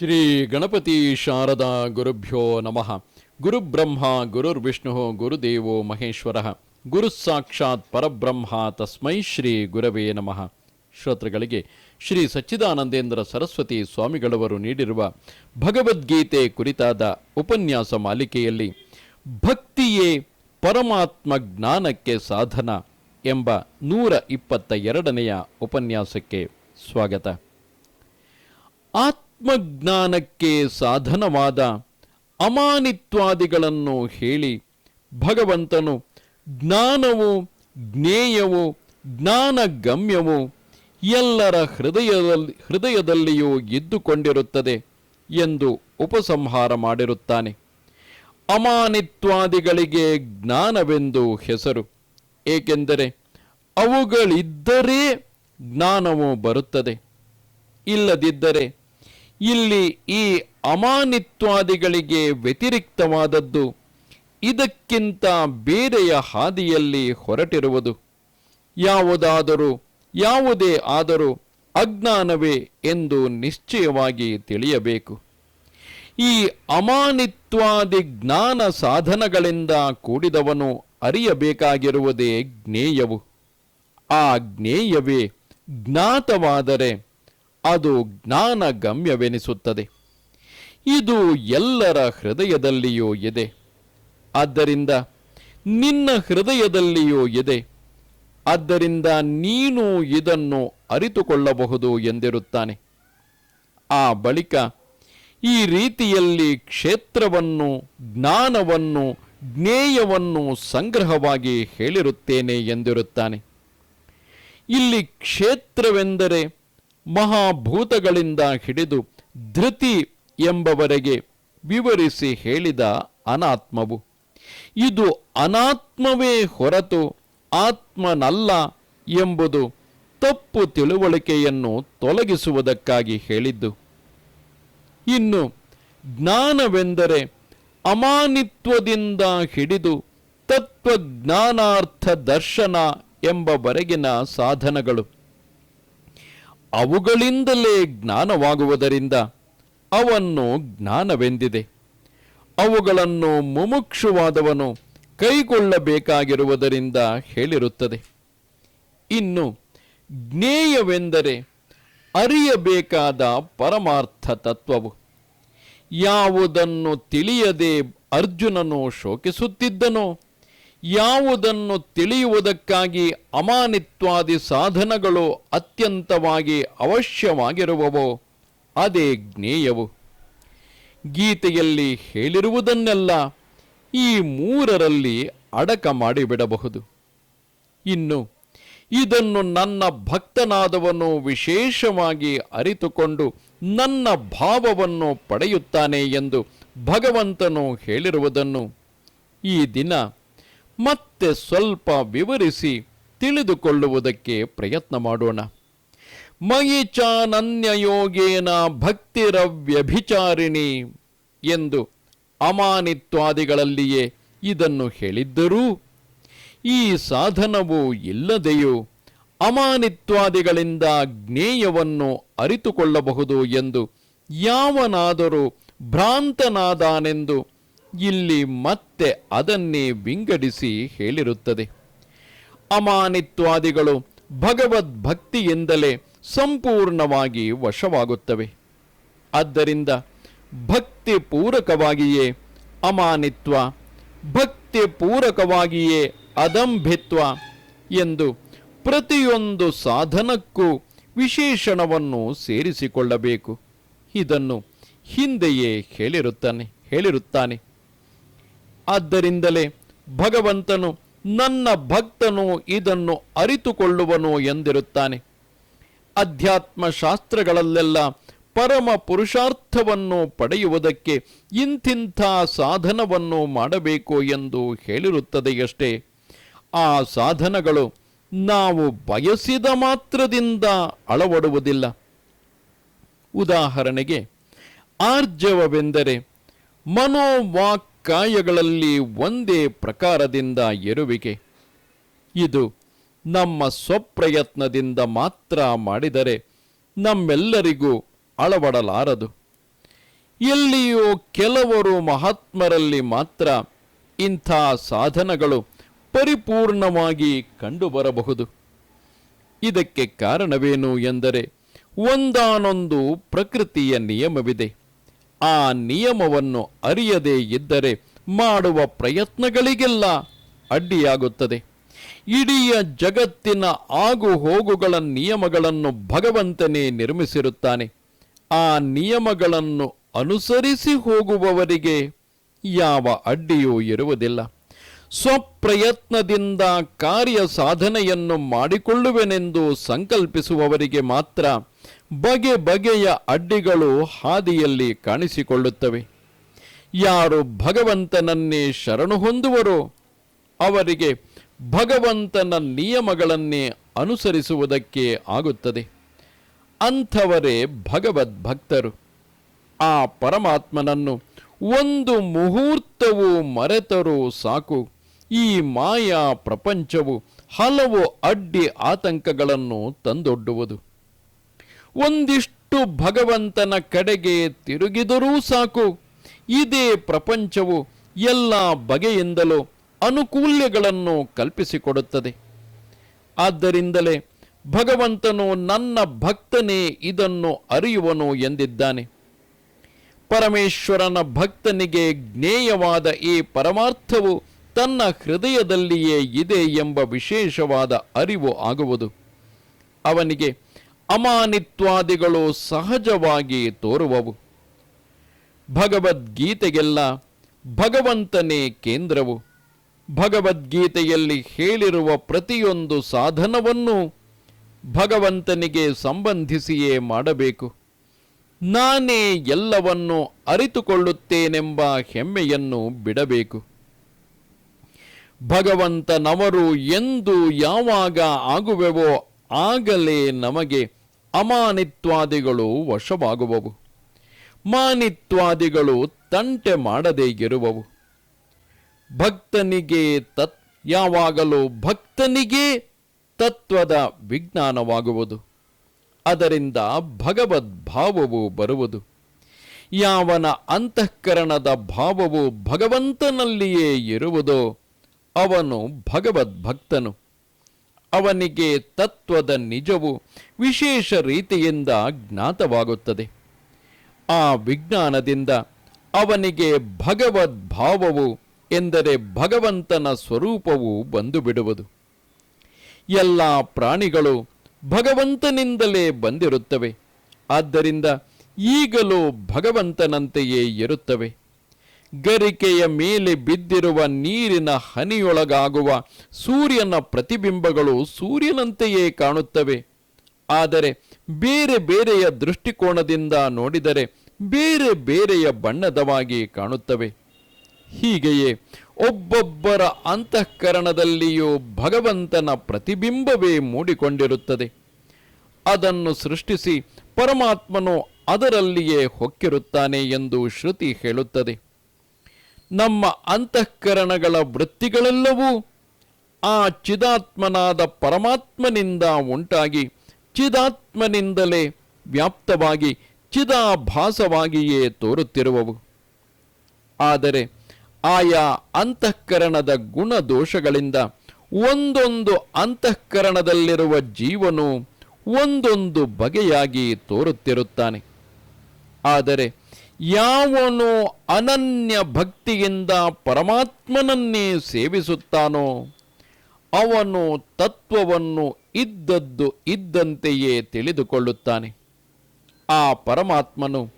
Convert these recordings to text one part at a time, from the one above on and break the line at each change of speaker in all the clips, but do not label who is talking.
ಶ್ರೀ ಗಣಪತಿ ಶಾರದಾ ಗುರುಭ್ಯೋ ನಮಃ. ಗುರುಬ್ರಹ್ಮ, ಗುರುರ್ವಿಷ್ಣು, ಗುರುದೇವೋ ಮಹೇಶ್ವರ. ಗುರು ಸಾಕ್ಷಾತ್ ಪರಬ್ರಹ್ಮ ತಸ್ಮೈ ಶ್ರೀ ಗುರವೇ ನಮಃ. ಶ್ರೋತೃಗಳಿಗೆ ಶ್ರೀ ಸಚ್ಚಿದಾನಂದೇಂದ್ರ ಸರಸ್ವತಿ ಸ್ವಾಮಿಗಳವರು ನೀಡಿರುವ ಭಗವದ್ಗೀತೆ ಕುರಿತಾದ ಉಪನ್ಯಾಸ ಮಾಲಿಕೆಯಲ್ಲಿ ಭಕ್ತಿಯೇ ಪರಮಾತ್ಮ ಜ್ಞಾನಕ್ಕೆ ಸಾಧನ ಎಂಬ ನೂರ ಇಪ್ಪತ್ತ ಎರಡನೆಯ ಉಪನ್ಯಾಸಕ್ಕೆ ಸ್ವಾಗತ. ಆತ್ಮಜ್ಞಾನಕ್ಕೆ ಸಾಧನವಾದ ಅಮಾನಿತ್ವಾದಿಗಳನ್ನು ಹೇಳಿ ಭಗವಂತನು ಜ್ಞಾನವು, ಜ್ಞೇಯವು, ಜ್ಞಾನಗಮ್ಯವು ಎಲ್ಲರ ಹೃದಯದಲ್ಲಿ ಹೃದಯದಲ್ಲಿಯೂ ಇದ್ದುಕೊಂಡಿರುತ್ತದೆ ಎಂದು ಉಪಸಂಹಾರ ಮಾಡಿರುತ್ತಾನೆ. ಅಮಾನಿತ್ವಾದಿಗಳಿಗೆ ಜ್ಞಾನವೆಂದು ಹೆಸರು, ಏಕೆಂದರೆ ಅವುಗಳಿದ್ದರೆ ಜ್ಞಾನವು ಬರುತ್ತದೆ. ಇಲ್ಲದಿದ್ದರೆ ಇಲ್ಲಿ ಈ ಅಮಾನಿತ್ವಾದಿಗಳಿಗೆ ವ್ಯತಿರಿಕ್ತವಾದದ್ದು ಇದಕ್ಕಿಂತ ಬೇರೆಯ ಹಾದಿಯಲ್ಲಿ ಹೊರಟಿರುವುದು. ಯಾವುದಾದರೂ, ಯಾವುದೇ ಆದರೂ ಅಜ್ಞಾನವೇ ಎಂದು ನಿಶ್ಚಯವಾಗಿ ತಿಳಿಯಬೇಕು. ಈ ಅಮಾನಿತ್ವಾದಿ ಜ್ಞಾನ ಸಾಧನಗಳಿಂದ ಕೂಡಿದವನು ಅರಿಯಬೇಕಾಗಿರುವುದೇ ಜ್ಞೇಯವು. ಆ ಜ್ಞೇಯವೇ ಜ್ಞಾತವಾದರೆ ಅದು ಜ್ಞಾನಗಮ್ಯವೆನಿಸುತ್ತದೆ. ಇದು ಎಲ್ಲರ ಹೃದಯದಲ್ಲಿಯೂ ಇದೆ ಆದ್ದರಿಂದ ನಿನ್ನ ಹೃದಯದಲ್ಲಿಯೂ ಇದೆ ಆದ್ದರಿಂದ ನೀನು ಇದನ್ನು ಅರಿತುಕೊಳ್ಳಬಹುದು ಎಂದಿರುತ್ತಾನೆ. ಆ ಬಳಿಕ ಈ ರೀತಿಯಲ್ಲಿ ಕ್ಷೇತ್ರವನ್ನು, ಜ್ಞಾನವನ್ನು, ಜ್ಞೇಯವನ್ನು ಸಂಗ್ರಹವಾಗಿ ಹೇಳಿರುತ್ತೇನೆ ಎಂದಿರುತ್ತಾನೆ. ಇಲ್ಲಿ ಕ್ಷೇತ್ರವೆಂದರೆ ಮಹಾಭೂತಗಳಿಂದ ಹಿಡಿದು ಧೃತಿ ಎಂಬವರೆಗೆ ವಿವರಿಸಿ ಹೇಳಿದ ಅನಾತ್ಮವು. ಇದು ಅನಾತ್ಮವೇ ಹೊರತು ಆತ್ಮನಲ್ಲ ಎಂಬುದು ತಪ್ಪು ತಿಳುವಳಿಕೆಯನ್ನು ತೊಲಗಿಸುವುದಕ್ಕಾಗಿ ಹೇಳಿದ್ದು. ಇನ್ನು ಜ್ಞಾನವೆಂದರೆ ಅಮಾನಿತ್ವದಿಂದ ಹಿಡಿದು ತತ್ವಜ್ಞಾನಾರ್ಥ ದರ್ಶನ ಎಂಬವರೆಗಿನ ಸಾಧನಗಳು. ಅವುಗಳಿಂದಲೇ ಜ್ಞಾನವಾಗುವುದರಿಂದ ಅವನ್ನು ಜ್ಞಾನವೆಂದಿದೆ. ಅವುಗಳನ್ನು ಮುಮುಕ್ಷುವಾದವನು ಕೈಗೊಳ್ಳಬೇಕಾಗಿರುವುದರಿಂದ ಹೇಳಿರುತ್ತದೆ. ಇನ್ನು ಜ್ಞೇಯವೆಂದರೆ ಅರಿಯಬೇಕಾದ ಪರಮಾರ್ಥ ತತ್ವವು. ಯಾವುದನ್ನು ತಿಳಿಯದೆ ಅರ್ಜುನನು ಶೋಕಿಸುತ್ತಿದ್ದನೋ ಯಾವುದನ್ನು ತಿಳಿಯುವುದಕ್ಕಾಗಿ ಅಮಾನಿತ್ವಾದಿ ಸಾಧನಗಳು ಅತ್ಯಂತವಾಗಿ ಅವಶ್ಯವಾಗಿರುವವೋ, ಅದೇ ಜ್ಞೇಯವು. ಗೀತೆಯಲ್ಲಿ ಹೇಳಿರುವುದನ್ನೆಲ್ಲ ಈ ಮೂರರಲ್ಲಿ ಅಡಕ ಮಾಡಿಬಿಡಬಹುದು. ಇನ್ನು, ಇದನ್ನು ನನ್ನ ಭಕ್ತನಾದವನು ವಿಶೇಷವಾಗಿ ಅರಿತುಕೊಂಡು ನನ್ನ ಭಾವವನ್ನು ಪಡೆಯುತ್ತಾನೆ ಎಂದು ಭಗವಂತನು ಹೇಳಿರುವುದನ್ನು ಈ ದಿನ ಮತ್ತೆ ಸ್ವಲ್ಪ ವಿವರಿಸಿ ತಿಳಿದುಕೊಳ್ಳುವುದಕ್ಕೆ ಪ್ರಯತ್ನ ಮಾಡೋಣ. ಮಯಿ ಚಾನನ್ಯಯೋಗೇನ ಭಕ್ತಿರವ್ಯಭಿಚಾರಿಣಿ ಎಂದು ಅಮಾನಿತ್ವಾದಿಗಳಲ್ಲಿಯೇ ಇದನ್ನು ಹೇಳಿದ್ದರೂ, ಈ ಸಾಧನವು ಇಲ್ಲದೆಯೂ ಅಮಾನಿತ್ವಾದಿಗಳಿಂದ ಜ್ಞೇಯವನ್ನು ಅರಿತುಕೊಳ್ಳಬಹುದು ಎಂದು ಯಾವನಾದರೂ ಭ್ರಾಂತನಾದಾನೆಂದು ಇಲ್ಲಿ ಮತ್ತೆ ಅದನ್ನೇ ವಿಂಗಡಿಸಿ ಹೇಳಿರುತ್ತದೆ. ಅಮಾನಿತ್ವಾದಿಗಳು ಭಗವದ್ಭಕ್ತಿಯಿಂದಲೇ ಸಂಪೂರ್ಣವಾಗಿ ವಶವಾಗುತ್ತವೆ. ಆದ್ದರಿಂದ ಭಕ್ತಿ ಪೂರಕವಾಗಿಯೇ ಅಮಾನಿತ್ವ ಭಕ್ತಿ ಪೂರಕವಾಗಿಯೇ ಅದಂಭಿತ್ವ ಎಂದು ಪ್ರತಿಯೊಂದು ಸಾಧನಕ್ಕೂ ವಿಶೇಷಣವನ್ನು ಸೇರಿಸಿಕೊಳ್ಳಬೇಕು. ಇದನ್ನು ಹಿಂದೆಯೇ ಹೇಳಿರುತ್ತಾನೆ ಹೇಳಿರುತ್ತಾನೆ. ಆದ್ದರಿಂದಲೇ ಭಗವಂತನು ನನ್ನ ಭಕ್ತನು ಇದನ್ನು ಅರಿತುಕೊಳ್ಳುವನು ಎಂದಿರುತ್ತಾನೆ. ಅಧ್ಯಾತ್ಮ ಶಾಸ್ತ್ರಗಳಲ್ಲೆಲ್ಲ ಪರಮ ಪುರುಷಾರ್ಥವನ್ನು ಪಡೆಯುವುದಕ್ಕೆ ಇಂತಿಂಥ ಸಾಧನವನ್ನು ಮಾಡಬೇಕು ಎಂದು ಹೇಳಿರುತ್ತದೆಯಷ್ಟೇ. ಆ ಸಾಧನಗಳು ನಾವು ಬಯಸಿದ ಮಾತ್ರದಿಂದ ಅಳವಡುವುದಿಲ್ಲ. ಉದಾಹರಣೆಗೆ, ಆರ್ಜವವೆಂದರೆ ಮನೋವಾಕ್ಕಾಯಗಳಲ್ಲಿ ಒಂದೇ ಪ್ರಕಾರದಿಂದ ಎರುವಿಕೆ. ಇದು ನಮ್ಮ ಸ್ವಪ್ರಯತ್ನದಿಂದ ಮಾತ್ರ ಮಾಡಿದರೆ ನಮ್ಮೆಲ್ಲರಿಗೂ ಅಳವಡಲಾರದು. ಎಲ್ಲಿಯೂ ಕೆಲವರು ಮಹಾತ್ಮರಲ್ಲಿ ಮಾತ್ರ ಇಂಥ ಸಾಧನಗಳು ಪರಿಪೂರ್ಣವಾಗಿ ಕಂಡುಬರಬಹುದು. ಇದಕ್ಕೆ ಕಾರಣವೇನು ಎಂದರೆ ಒಂದಾನೊಂದು ಪ್ರಕೃತಿಯ ನಿಯಮವಿದೆ. ಆ ನಿಯಮವನ್ನು ಅರಿಯದೇ ಇದ್ದರೆ ಮಾಡುವ ಪ್ರಯತ್ನಗಳಿಗೆಲ್ಲ ಅಡ್ಡಿಯಾಗುತ್ತದೆ. ಇಡೀ ಜಗತ್ತಿನ ಆಗು ಹೋಗುಗಳ ನಿಯಮಗಳನ್ನು ಭಗವಂತನೇ ನಿರ್ಮಿಸಿರುತ್ತಾನೆ. ಆ ನಿಯಮಗಳನ್ನು ಅನುಸರಿಸಿ ಹೋಗುವವರಿಗೆ ಯಾವ ಅಡ್ಡಿಯೂ ಇರುವುದಿಲ್ಲ. ಸ್ವಪ್ರಯತ್ನದಿಂದ ಕಾರ್ಯ ಸಾಧನೆಯನ್ನು ಮಾಡಿಕೊಳ್ಳುವೆನೆಂದು ಸಂಕಲ್ಪಿಸುವವರಿಗೆ ಮಾತ್ರ ಬಗೆ ಬಗೆಯ ಅಡ್ಡಿಗಳು ಹಾದಿಯಲ್ಲಿ ಕಾಣಿಸಿಕೊಳ್ಳುತ್ತವೆ. ಯಾರು ಭಗವಂತನನ್ನೇ ಶರಣು ಹೊಂದುವರೋ, ಅವರಿಗೆ ಭಗವಂತನ ನಿಯಮಗಳನ್ನೇ ಅನುಸರಿಸುವುದಕ್ಕೆ ಆಗುತ್ತದೆ. ಅಂಥವರೇ ಭಗವದ್ಭಕ್ತರು. ಆ ಪರಮಾತ್ಮನನ್ನು ಒಂದು ಮುಹೂರ್ತವೂ ಮರೆತರೂ ಸಾಕು. ಈ ಮಾಯಾ ಪ್ರಪಂಚವು ಹಲವು ಅಡ್ಡಿ ಆತಂಕಗಳನ್ನು ತಂದೊಡ್ಡುವುದು. ಒಂದಿಷ್ಟು ಭಗವಂತನ ಕಡೆಗೆ ತಿರುಗಿದರೂ ಸಾಕು. ಇದೇ ಪ್ರಪಂಚವು ಎಲ್ಲ ಬಗೆಯಿಂದಲೂ ಅನುಕೂಲ್ಯಗಳನ್ನು ಕಲ್ಪಿಸಿಕೊಡುತ್ತದೆ. ಆದ್ದರಿಂದಲೇ ಭಗವಂತನು ನನ್ನ ಭಕ್ತನೇ ಇದನ್ನು ಅರಿಯುವನು ಎಂದಿದ್ದಾನೆ. ಪರಮೇಶ್ವರನ ಭಕ್ತನಿಗೆ ಜ್ಞೇಯವಾದ ಈ ಪರಮಾರ್ಥವು ತನ್ನ ಹೃದಯದಲ್ಲಿಯೇ ಇದೆ ಎಂಬ ವಿಶೇಷವಾದ ಅರಿವು ಆಗುವುದು. ಅವನಿಗೆ ಅಮಾನಿತ್ವಾದಿಗಳು ಸಹಜವಾಗಿ ತೋರುವವು. ಭಗವದ್ಗೀತೆಗೆಲ್ಲ ಭಗವಂತನೇ ಕೇಂದ್ರವು. ಭಗವದ್ಗೀತೆಯಲ್ಲಿ ಹೇಳಿರುವ ಪ್ರತಿಯೊಂದು ಸಾಧನವನ್ನು ಭಗವಂತನಿಗೆ ಸಂಬಂಧಿಸಿಯೇ ಮಾಡಬೇಕು. ನಾನೇ ಎಲ್ಲವನ್ನು ಅರಿತುಕೊಳ್ಳುತ್ತೇನೆಂಬ ಹೆಮ್ಮೆಯನ್ನು ಬಿಡಬೇಕು. ಭಗವಂತನವರು ಎಂದು ಯಾವಾಗ ಆಗುವೆವೋ ಆಗಲೇ ನಮಗೆ ಅಮಾನಿತ್ವಾದಿಗಳು ವಶವಾಗುವವು. ಮಾನಿತ್ವಾದಿಗಳು ತಂಟೆ ಮಾಡದೇ ಇರುವವು. ಭಕ್ತನಿಗೆ ತತ್, ಯಾವಾಗಲೂ ಭಕ್ತನಿಗೆ ತತ್ವದ ವಿಜ್ಞಾನವಾಗುವುದು. ಅದರಿಂದ ಭಗವದ್ಭಾವವು ಬರುವುದು. ಯಾವನ ಅಂತಃಕರಣದ ಭಾವವು ಭಗವಂತನಲ್ಲಿಯೇ ಇರುವುದೋ ಅವನು ಭಗವದ್ಭಕ್ತನು. ಅವನಿಗೆ ತತ್ವದ ನಿಜವು ವಿಶೇಷ ರೀತಿಯಿಂದ ಜ್ಞಾತವಾಗುತ್ತದೆ. ಆ ವಿಜ್ಞಾನದಿಂದ ಅವನಿಗೆ ಭಗವದ್ಭಾವವು ಎಂದರೆ ಭಗವಂತನ ಸ್ವರೂಪವು ಬಂದು ಬಿಡುವುದು ಎಲ್ಲ ಪ್ರಾಣಿಗಳು ಭಗವಂತನಿಂದಲೇ ಬಂದಿರುತ್ತವೆ. ಆದ್ದರಿಂದ ಈಗಲೂ ಭಗವಂತನಂತೆಯೇ ಇರುತ್ತವೆ. ಗರಿಕೆಯ ಮೇಲೆ ಬಿದ್ದಿರುವ ನೀರಿನ ಹನಿಯೊಳಗಾಗುವ ಸೂರ್ಯನ ಪ್ರತಿಬಿಂಬಗಳು ಸೂರ್ಯನಂತೆಯೇ ಕಾಣುತ್ತವೆ. ಆದರೆ ಬೇರೆ ಬೇರೆಯ ದೃಷ್ಟಿಕೋನದಿಂದ ನೋಡಿದರೆ ಬೇರೆ ಬೇರೆಯ ಬಣ್ಣದವಾಗಿ ಕಾಣುತ್ತವೆ. ಹೀಗೆಯೇ ಒಬ್ಬೊಬ್ಬರ ಅಂತಃಕರಣದಲ್ಲಿಯೂ ಭಗವಂತನ ಪ್ರತಿಬಿಂಬವೇ ಮೂಡಿಕೊಂಡಿರುತ್ತದೆ. ಅದನ್ನು ಸೃಷ್ಟಿಸಿ ಪರಮಾತ್ಮನು ಅದರಲ್ಲಿಯೇ ಹೊಕ್ಕಿರುತ್ತಾನೆ ಎಂದು ಶ್ರುತಿ ಹೇಳುತ್ತದೆ. ನಮ್ಮ ಅಂತಃಕರಣಗಳ ವೃತ್ತಿಗಳೆಲ್ಲವೂ ಆ ಚಿದಾತ್ಮನಾದ ಪರಮಾತ್ಮನಿಂದ ಉಂಟಾಗಿ ಚಿದಾತ್ಮನಿಂದಲೇ ವ್ಯಾಪ್ತವಾಗಿ ಚಿದಾಭಾಸವಾಗಿಯೇ ತೋರುತ್ತಿರುವವು. ಆದರೆ ಆಯಾ ಅಂತಃಕರಣದ ಗುಣದೋಷಗಳಿಂದ ಒಂದೊಂದು ಅಂತಃಕರಣದಲ್ಲಿರುವ ಜೀವನು ಒಂದೊಂದು ಬಗೆಯಾಗಿ ತೋರುತ್ತಿರುತ್ತಾನೆ. ಆದರೆ ಯಾವನು ಅನನ್ಯ ಭಕ್ತಿಯಿಂದ ಪರಮಾತ್ಮನನ್ನೇ ಸೇವಿಸುತ್ತಾನೋ, ಅವನು ತತ್ವವನ್ನು ಇದ್ದದ್ದು ಇದ್ದಂತೆಯೇ ತಿಳಿದುಕೊಳ್ಳುತ್ತಾನೆ. ಆ ಪರಮಾತ್ಮನು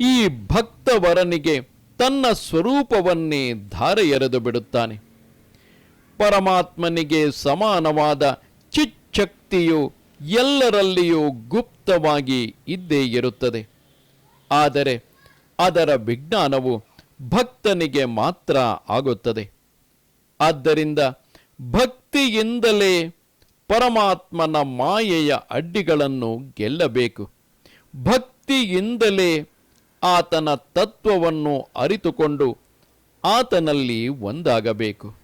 ಈ ಭಕ್ತವರನಿಗೆ ತನ್ನ ಸ್ವರೂಪವನ್ನೇ ಧಾರೆ ಎರೆದು ಬಿಡುತ್ತಾನೆ. ಪರಮಾತ್ಮನಿಗೆ ಸಮಾನವಾದ ಚಿಚ್ಚಕ್ತಿಯು ಎಲ್ಲರಲ್ಲಿಯೂ ಗುಪ್ತವಾಗಿ ಇದ್ದೇ ಇರುತ್ತದೆ. ಆದರೆ ಅದರ ವಿಜ್ಞಾನವು ಭಕ್ತನಿಗೆ ಮಾತ್ರ ಆಗುತ್ತದೆ. ಆದ್ದರಿಂದ ಭಕ್ತಿಯಿಂದಲೇ ಪರಮಾತ್ಮನ ಮಾಯೆಯ ಅಡ್ಡಿಗಳನ್ನು ಗೆಲ್ಲಬೇಕು. ಭಕ್ತಿಯಿಂದಲೇ ಆತನ ತತ್ವವನ್ನು ಅರಿತುಕೊಂಡು ಆತನಲ್ಲಿ ಒಂದಾಗಬೇಕು.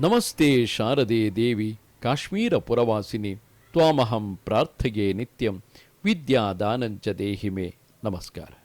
ನಮಸ್ತೆ ಶಾರದೆ ದೇವಿ, ಕಾಶ್ಮೀರ ಪುರವಾಸಿನಿ, ತ್ವಾಮಹಂ ಪ್ರಾರ್ಥಗೆ ನಿತ್ಯಂ ವಿದ್ಯಾದಾನಂಚ ದೇಹಿಮೆ. നമസ്കാരം.